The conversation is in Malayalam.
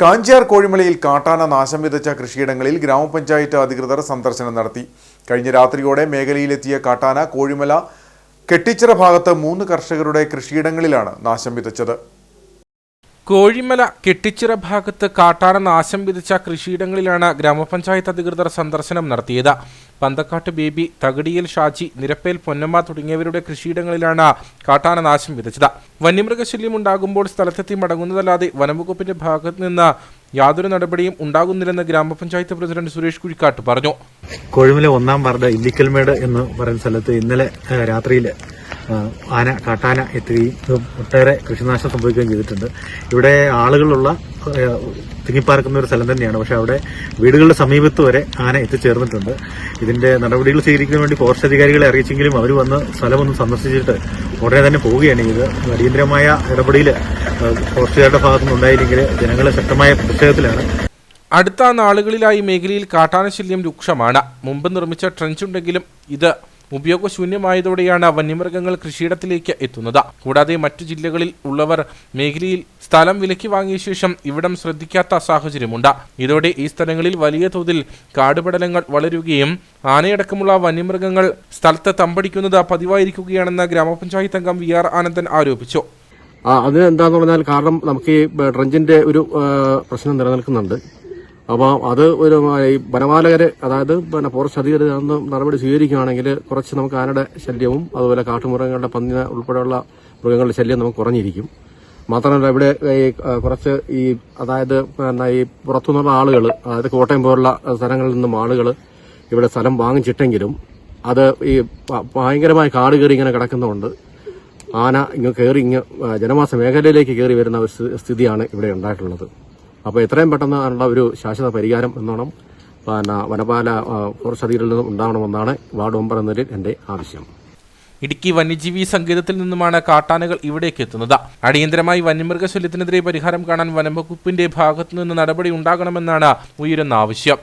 കാഞ്ചിയാർ കോഴിമലയിൽ കാട്ടാന നാശം വിതച്ച കൃഷിയിടങ്ങളിൽ ഗ്രാമപഞ്ചായത്ത് അധികൃതർ സന്ദർശനം നടത്തി. കഴിഞ്ഞ രാത്രിയോടെ മേഖലയിലെത്തിയ കാട്ടാന കോഴിമല കെട്ടിച്ചിറ ഭാഗത്ത് മൂന്ന് കർഷകരുടെ കൃഷിയിടങ്ങളിലാണ് നാശം വിതച്ചത്. കോഴിമല കെട്ടിച്ചിറ ഭാഗത്ത് കാട്ടാന നാശം വിധിച്ച കൃഷിയിടങ്ങളിലാണ് ഗ്രാമപഞ്ചായത്ത് അധികൃതർ സന്ദർശനം നടത്തിയത്. പന്തക്കാട്ട് ബേബി തകടിയിൽ ഷാജി നിരപ്പേൽ പൊന്നമ്മ തുടങ്ങിയവരുടെ കൃഷിയിടങ്ങളിലാണ് കാട്ടാന നാശം വിതച്ചത്. വന്യമൃഗശല്യം ഉണ്ടാകുമ്പോൾ സ്ഥലത്തെത്തി മടങ്ങുന്നതല്ലാതെ വനംവകുപ്പിന്റെ ഭാഗത്ത് നിന്ന് യാതൊരു നടപടിയും ഉണ്ടാകുന്നില്ലെന്ന് ഗ്രാമപഞ്ചായത്ത് പ്രസിഡന്റ് സുരേഷ് കുഴിക്കാട്ട് പറഞ്ഞു. കോഴിമല ഒന്നാം വാർഡ് ഇല്ലിക്കൽമേട് എന്ന് പറയുന്ന സ്ഥലത്ത് ഇന്നലെ രാത്രിയിൽ ആന കാട്ടാന എത്തുകയും ഒട്ടേറെ കൃഷിനാശം സംഭവിക്കുകയും ചെയ്തിട്ടുണ്ട്. ഇവിടെ ആളുകളുള്ള തിങ്ങിപ്പാർക്കുന്ന ഒരു സ്ഥലം തന്നെയാണ്. പക്ഷെ അവിടെ വീടുകളുടെ സമീപത്ത് വരെ ആന എത്തിച്ചേർന്നിട്ടുണ്ട്. ഇതിന്റെ നടപടികൾ സ്വീകരിക്കാൻ വേണ്ടി ഫോറസ്റ്റ് അധികാരികളെ അറിയിച്ചെങ്കിലും അവർ വന്ന് സ്ഥലമൊന്ന് സന്ദർശിച്ചിട്ട് ഉടനെ തന്നെ പോവുകയാണ് ഇത് അടിയന്തരമായ ഇടപെടിയിൽ ഫോറസ്റ്റുകാരുടെ ഭാഗത്തുനിന്ന് ഉണ്ടായില്ലെങ്കിൽ ജനങ്ങൾ ശക്തമായ പ്രതിഷേധത്തിലാണ്. അടുത്ത നാളുകളിലായി മേഖലയിൽ കാട്ടാനശല്യം രൂക്ഷമാണ്. മുമ്പ് നിർമ്മിച്ച ട്രെഞ്ചുണ്ടെങ്കിലും ഇത് ഉപയോഗശൂന്യമായതോടെയാണ് വന്യമൃഗങ്ങൾ കൃഷിയിടത്തിലേക്ക് എത്തുന്നത്. കൂടാതെ മറ്റു ജില്ലകളിൽ ഉള്ളവർ മേഖലയിൽ സ്ഥലം വിലക്കി വാങ്ങിയ ശേഷം ഇവിടം ശ്രദ്ധിക്കാത്ത സാഹചര്യമുണ്ട്. ഇതോടെ ഈ സ്ഥലങ്ങളിൽ വലിയ തോതിൽ കാടുപടലങ്ങൾ വളരുകയും ആനയടക്കമുള്ള വന്യമൃഗങ്ങൾ സ്ഥലത്ത് തമ്പടിക്കുന്നത് പതിവായിരിക്കുകയാണെന്ന് ഗ്രാമപഞ്ചായത്ത് അംഗം വി ആർ ആനന്ദൻ ആരോപിച്ചു. അതിനെന്താന്ന് പറഞ്ഞാൽ കാരണം നമുക്ക് ഈ ഡ്രഞ്ചിന്റെ ഒരു പ്രശ്നം നിലനിൽക്കുന്നുണ്ട്. അപ്പോൾ അത് ഒരു ഈ വനപാലകര് അതായത് പിന്നെ ഫോറസ്റ്റ് അധികൃതർ അന്ന് നടപടി സ്വീകരിക്കുകയാണെങ്കിൽ കുറച്ച് നമുക്ക് ആനയുടെ ശല്യവും അതുപോലെ കാട്ടുമൃഗങ്ങളുടെ പന്നി ഉൾപ്പെടെയുള്ള മൃഗങ്ങളുടെ ശല്യം നമുക്ക് കുറഞ്ഞിരിക്കും. മാത്രമല്ല ഇവിടെ ഈ കുറച്ച് ഈ അതായത് പിന്നെ ഈ പുറത്തുനിന്നുള്ള ആളുകൾ അതായത് കോട്ടയം പോലുള്ള സ്ഥലങ്ങളിൽ നിന്നും ആളുകൾ ഇവിടെ സ്ഥലം വാങ്ങിച്ചിട്ടെങ്കിലും അത് ഈ ഭയങ്കരമായി കാട് കയറി ഇങ്ങനെ കിടക്കുന്നതുകൊണ്ട് ആന ഇങ്ങ് കയറി ഇങ്ങ് ജനവാസ മേഖലയിലേക്ക് കയറി വരുന്ന ഒരു സ്ഥിതിയാണ് ഇവിടെ ഉണ്ടായിട്ടുള്ളത്. അപ്പോൾ എത്രയും പെട്ടെന്ന് അതിനുള്ള ഒരു ശാശ്വത പരിഹാരം എന്നോണം പിന്നെ വനപാല ഫോറസ്റ്റ് അധികൃതരിൽ നിന്നും ഉണ്ടാവണമെന്നാണ് വാർഡ് മെമ്പർ എന്ന നിലയിൽ എന്റെ ആവശ്യം. ഇടുക്കി വന്യജീവി സങ്കേതത്തിൽ നിന്നുമാണ് കാട്ടാനകൾ ഇവിടേക്ക് എത്തുന്നത്. അടിയന്തരമായി വന്യമൃഗശല്യത്തിനെതിരെ പരിഹാരം കാണാൻ വനംവകുപ്പിന്റെ ഭാഗത്തുനിന്ന് നടപടി ഉണ്ടാകണമെന്നാണ് ഉയരുന്ന ആവശ്യം.